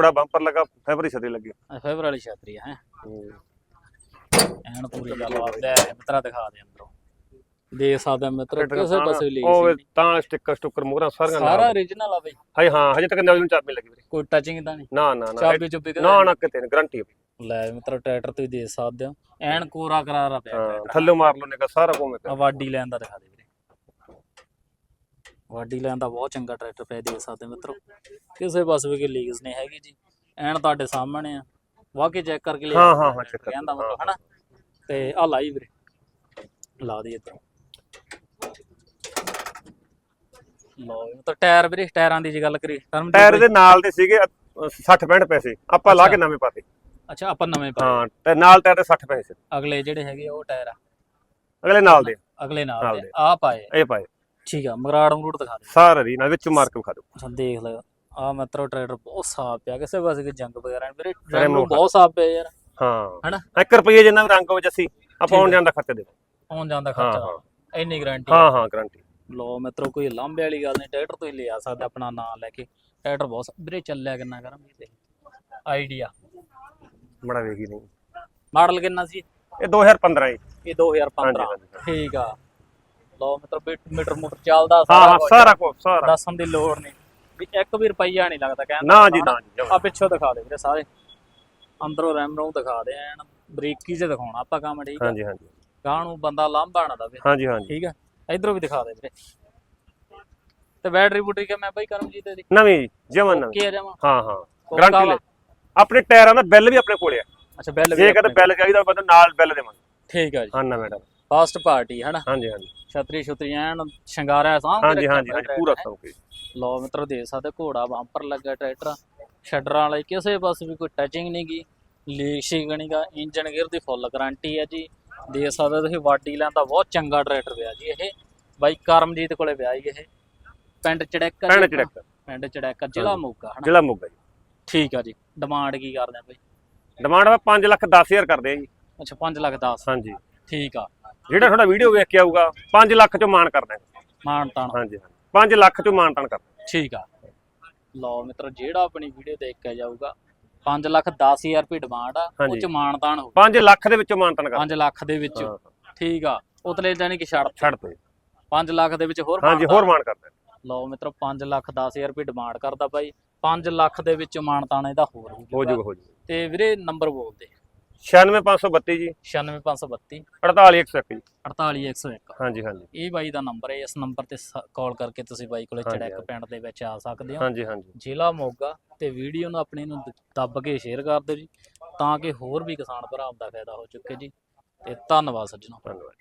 ਕੋੜਾ bumper ਲੱਗਾ ਫੈਬਰੀ ਛਤਰੀ ਲੱਗੀ। ਫੇਵਰ ਵਾਲੀ ਛਤਰੀ ਹੈ। ਹੂੰ। ਐਨ ਪੂਰੀ ਗੱਲਬਾਤ ਲੈ ਮਿੱਤਰਾ ਦਿਖਾ ਦੇ ਅੰਦਰੋਂ। ਦੇਖ ਸਕਦੇ ਮਿੱਤਰ ਕਿਸੇ ਪਾਸੇ ਲਈ ਉਹ ਵੇ ਤਾਂ ਸਟicker ਸਟੁੱਕਰ ਮੋਹਰਾਂ ਸਾਰੀਆਂ ਸਾਰਾ origignal ਆ ਬਈ। ਹਾਏ ਹਾਂ ਹਜੇ ਤੱਕ ਨਵੀਂ ਚਾਬੀ ਲੱਗੀ ਵੀਰੇ। ਕੋਈ ਟੱਚਿੰਗ ਤਾਂ ਨਹੀਂ। ਨਾ ਨਾ ਨਾ ਚਾਬੀ ਚੁੱਪੀ ਨਾ ਨਾ ਕਿਤੇ ਗਰੰਟੀ ਲੈ ਮਿੱਤਰ ਟਰੈਕਟਰ ਤੁਸੀਂ ਦੇਖ ਸਕਦੇ ਹੋ। ਐਨ ਕੋਰਾ ਕਰਾਰਾ ਪਿਆ ਹਾਂ ਥੱਲੇ ਮਾਰ ਲੋ ਨਿਕਾ ਸਾਰਾ ਘੁੰਮੇ ਆ ਵਾਡੀ ਲੈਣ ਦਾ ਦਿਖਾ ਦੇ ਵਾਡੀ ਲੈਣ ਦਾ ਬਹੁਤ ਚੰਗਾ ਟਰੈਕਟਰ ਪਿਆ ਦੇਖ ਸਕਦੇ ਮਿੱਤਰੋ। ਕਿਸੇ ਪਾਸੇ ਵੀ ਲੀਗਸ ਨਹੀਂ ਹੈਗੀ ਜੀ। ਐਨ ਤੁਹਾਡੇ ਸਾਹਮਣੇ ਆ। ਵਾਕਈ ਚੈੱਕ ਕਰਕੇ ਲਿਆ ਹਾਂ, ਹਾਂ, ਹਾਂ, check ਕਰਕੇ, ਕਹਿੰਦਾ ਮਤਲਬ ਹਨਾ? ਤੇ ਆ ਲਾਈ ਵੀਰੇ। ਲਾ ਦੀ ਇੱਧਰ। ਲੋ ਤਾਂ ਟਾਇਰ ਵੀਰੇ ਟਾਇਰਾਂ ਦੀ ਜੇ ਗੱਲ ਕਰੀ ਟਾਇਰ ਦੇ ਨਾਲ ਦੇ ਸੀਗੇ 60 65 ਪੈਸੇ ਆਪਾਂ ਲਾ ਕੇ ਨਵੇਂ ਪਾਤੇ। ਅੱਛਾ ਆਪਾਂ ਨਵੇਂ ਪਾਏ ਹਾਂ ਤੇ ਨਾਲ ਟਾਇਰ ਦੇ 60 ਪੈਸੇ ਅਗਲੇ ਜਿਹੜੇ ਹੈਗੇ ਉਹ ਟਾਇਰ ਆ। ਅਗਲੇ ਨਾਲ ਦੇ। ਅਗਲੇ ਨਾਲ ਦੇ। ਦੇ। ਆ ਪਾਏ ਇਹ ਪਾਏ। ਠੀਕ ਆ ਮਗਰਾੜ ਮਗਰੂੜ ਦਿਖਾ ਦੇ ਸਾਰੇ ਨਾਲ ਵਿੱਚ ਮਾਰ ਕੇ ਵਿਖਾ ਦਿਓ। ਅੱਛਾ ਦੇਖ ਲੈ ਆ ਮਿੱਤਰੋ ਟਰੈਕਟਰ ਬਹੁਤ ਸਾਫ਼ ਪਿਆ ਕਿਸੇ ਪਾਸੇ ਕੋਈ ਜੰਗ ਵਗੈਰਾ ਨਹੀਂ। ਵੀਰੇ ਮੋਹ। ਬਹੁਤ ਸਾਫ਼ ਪਿਆ ਯਾਰ। ਹਾਂ। ਹਨਾ? 1 ਰੁਪਏ ਜਿੰਨਾ ਵੀ ਰੰਗ ਹੋਵੇ ਜੱਸੀ ਆਪਾਂ ਆਉਣ ਜਾਣ ਦਾ ਖਰਚਾ ਦੇ। ਆਉਣ ਜਾਣ ਦਾ ਹਾਂ ਖਰਚਾ। ਹਾਂ ਇੰਨੀ ਗਾਰੰਟੀ ਹਾਂ ਹਾਂ ਗਰੰਟੀ ਲੋ ਮਿੱਤਰੋ ਕੋਈ ਲਾਂਬੇ ਵਾਲੀ ਗੱਲ ਨਹੀਂ ਟਰੈਕਟਰ ਤੁਸੀਂ ਲਿਆ ਸਕਦੇ ਆਪਣਾ ਨਾਮ ਲੈ ਕੇ। ਟਰੈਕਟਰ ਬਹੁਤ ਵੀਰੇ ਚੱਲਿਆ ਕਿੰਨਾ ਕਰਾਂ ਵੀ ਤੇ ਆਈਡੀਆ। ਬੜਾ ਵੇਗੀ ਨਹੀਂ ਮਾਡਲ ਕਿੰਨਾ ਸੀ? ਇਹ 2015 ਜੀ। ਇਹ 2015 ਹਾਂਜੀ, ਹਾਂਜੀ। ਠੀਕ ਆ। ਲੋ ਮਿੱਤਰੋ ਵੀ ਮੀਟਰ ਮੂਟਰ ਚੱਲਦਾ ਹਾਂ ਸਾਰਾ ਕੁਝ। ਸਾਰਾ ਕੁਝ ਸਾਰਾ ਦੱਸਣ ਦੀ ਲੋੜ ਨਹੀਂ। ਵੀ ਇੱਕ ਵੀ ਰੁਪਈਆ ਨਹੀਂ ਲੱਗਦਾ ਕਹਿੰਦਾ ਨਾ ਜੀ ਨਾ ਜੀ। ਆ ਪਿੱਛੋਂ ਦਿਖਾ ਦੇ ਵੀਰੇ ਸਾਰੇ। ਅੰਦਰੋਂ ਰੈਮ ਰੋਮ ਦਿਖਾ ਦੇ ਐਨ ਬਰੀਕੀ 'ਚ ਦਿਖਾਉਣਾ ਆਪਾਂ ਕੰਮ ਠੀਕ ਹਾਂਜੀ ਹਾਂਜੀ। ਗਾਂ ਨੂੰ ਬੰਦਾ ਲਾਂਭਾ ਨਾ ਦਵੇ। ਹਾਂਜੀ ਹਾਂਜੀ। ਠੀਕ ਆ? ਇਧਰੋਂ ਵੀ ਦਿਖਾ ਦੇ ਵੀਰੇ। ਤੇ ਬੈਟਰੀ ਬੁਟਰੀ ਕਿ ਮੈਂ ਬਾਈ ਕਰਮਜੀਤ ਦੀ ਨਵੀਂ ਜੀ ਜਮਨ ਨਵੀਂ। ਕੀ ਆ ਜਾਵਾਂ ਹਾਂ ਹਾਂ। ਕੋਕਾ ਗਰੰਟੀ ਵਾ। ਲੈ। ਆਪਣੇ ਟਾਇਰਾਂ ਦਾ ਬਿੱਲ ਵੀ ਆਪਣੇ ਕੋਲੇ ਆ। ਅੱਛਾ ਬਿੱਲ ਜੇ ਕਦੇ ਬਿੱਲ ਚਾਹੀਦਾ ਬੰਦਾ ਨਾਲ ਬਿੱਲ ਦੇਵਾਂਗੇ। ਠੀਕ ਆ ਜੀ। ਹਾਂ ਨਾ ਮੈਡਮ ਫਾਸਟ ਪਾਰਟੀ ਹਨਾ ਹਾਂਜੀ ਹਾਂਜੀ। ਛਤਰੀ ਛੁਤਰੀ ਐਨ ਸ਼ਿੰਗਾਰਿਆ ਕੇ ਹਾਂਜੀ ਹਾਂਜੀ ਹਾਂਜੀ ਪੂਰਾ ਕੁਝ ਲੋ ਮਿੱਤਰੋ ਦੇ ਸਕਦੇ ਘੋੜਾ ਬੰਪਰ ਲੱਗਾ ਟਰੈਕਟਰ। ਸ਼ਟਰਾਂ ਵਾਲੇ ਕਿਸੇ ਪਾਸੇ ਵੀ ਕੋਈ ਟੱਚਿੰਗ ਨਹੀਂ ਗੀ। ਲੀਕ ਸ਼ੀਕ ਨਹੀਂ ਗਾ ਇੰਜਨ ਗੇਅਰ ਦੀ ਫੁੱਲ ਗਾਰੰਟੀ ਹੈ ਜੀ। ਦੇ ਸਕਦੇ ਤੁਸੀਂ ਵਾਡੀ ਲੈਂਦਾ ਬਹੁਤ ਚੰਗਾ ਟਰੈਕਟਰ ਪਿਆ ਜੀ ਇਹ। ਬਾਈ ਕਰਮਜੀਤ ਕੋਲੇ ਪਿਆ ਜੀ ਇਹ। ਪਿੰਡ ਚੜੈਕਾ ਪਿੰਡ। ਚੜੈਕਾ। ਪਿੰਡ ਚੜੈਕਾ ਜ਼ਿਲ੍ਹਾ ਮੋਗਾ ਹਨਾ ਜ਼ਿਲ੍ਹਾ ਮੋਗਾ ਜੀ। ਠੀਕ ਆ ਜੀ। ਡਿਮਾਂਡ ਕੀ ਕਰਦੇ ਆ ਬਾਈ? ਡਿਮਾਂਡ ਵਾ 5 ਲੱਖ 10000 ਕਰਦੇ ਆ ਜੀ। ਅੱਛਾ 5 ਲੱਖ 10 ਹਾਂਜੀ। ਠੀਕ ਆ। ਜਿਹੜਾ ਤੁਹਾਡਾ ਵੀਡੀਓ ਵੇਖ ਕੇ ਆਊਗਾ 5 ਲੱਖ ਚੋਂ ਮਾਨ ਕਰ ਦਾਂਗੇ ਮਾਨ ਤਾਨ ਹਾਂਜੀ ਹਾਂਜੀ। 5 ਲੱਖ ਚੋਂ ਮਾਨ ਤਾਨ ਕਰ ਦਾਂਗੇ। ਠੀਕ ਆ। ਲਓ ਮਿੱਤਰੋ ਜਿਹੜਾ ਆਪਣੀ ਵੀਡੀਓ ਦੇਖ ਕੇ ਜਾਊਗਾ 5 ਲੱਖ 10000 ਰੁਪਏ ਡਿਮਾਂਡ ਆ ਉਹ ਹਾਂਜੀ। ਚ ਮਾਨਤਾਨ ਹੋ 5 ਲੱਖ ਦੇ ਵਿੱਚੋਂ ਮਾਨ ਤਾਨ ਕਰ 5 ਲੱਖ ਦੇ ਵਿੱਚ। ਹਾਂ, ਠੀਕ ਆ। ਉਤਲੇ ਜਾਨੀ ਕਿ ਛੱਡ ਛੱਡ ਦੋ 5 ਲੱਖ ਦੇ ਵਿੱਚ ਹੋਰ ਹਾਂਜੀ ਮਾਨਤਾਨ। ਹੋਰ ਮਾਨ ਕਰ ਦਾਂਗੇ ਲਓ ਮਿੱਤਰੋ 5 ਲੱਖ 10000 ਰੁਪਏ ਡਿਮਾਂਡ ਕਰਦਾ ਬਾਈ। 5 ਲੱਖ ਦੇ ਵਿੱਚ ਮਾਨਤਾਨ ਇਹਦਾ ਹੋਰ ਹੋ ਜੂਗਾ ਹੋ ਜੂਗਾ ਤੇ ਵੀਰੇ ਨੰਬਰ ਬੋਲ ਦੇ 96532 ਜੀ। 96532 48101 ਜੀ। 48101 ਹਾਂਜੀ ਹਾਂਜੀ। ਇਹ ਬਾਈ ਦਾ ਨੰਬਰ ਹੈ। ਇਸ ਨੰਬਰ ਤੇ ਕਾਲ ਕਰਕੇ ਤੁਸੀਂ ਬਾਈ ਕੋਲੇ ਚੜੈਕ। ਪਿੰਡ ਦੇ ਵਿੱਚ ਆ ਸਕਦੇ ਹੋ। ਹਾਂਜੀ ਹਾਂਜੀ। ਜ਼ਿਲ੍ਹਾ ਮੋਗਾ ਤੇ ਵੀਡੀਓ ਨੂੰ ਆਪਣੀ ਨੂੰ ਦੱਬ ਕੇ ਸ਼ੇਅਰ ਕਰ ਦਿਓ ਜੀ ਤਾਂ ਕਿ ਹੋਰ ਵੀ ਕਿਸਾਨ ਭਰਾ ਦਾ ਫਾਇਦਾ ਹੋ ਚੁੱਕੇ ਜੀ। ਤੇ ਧੰਨਵਾਦ ਸੱਜਣੋ ਧੰਨਵਾਦ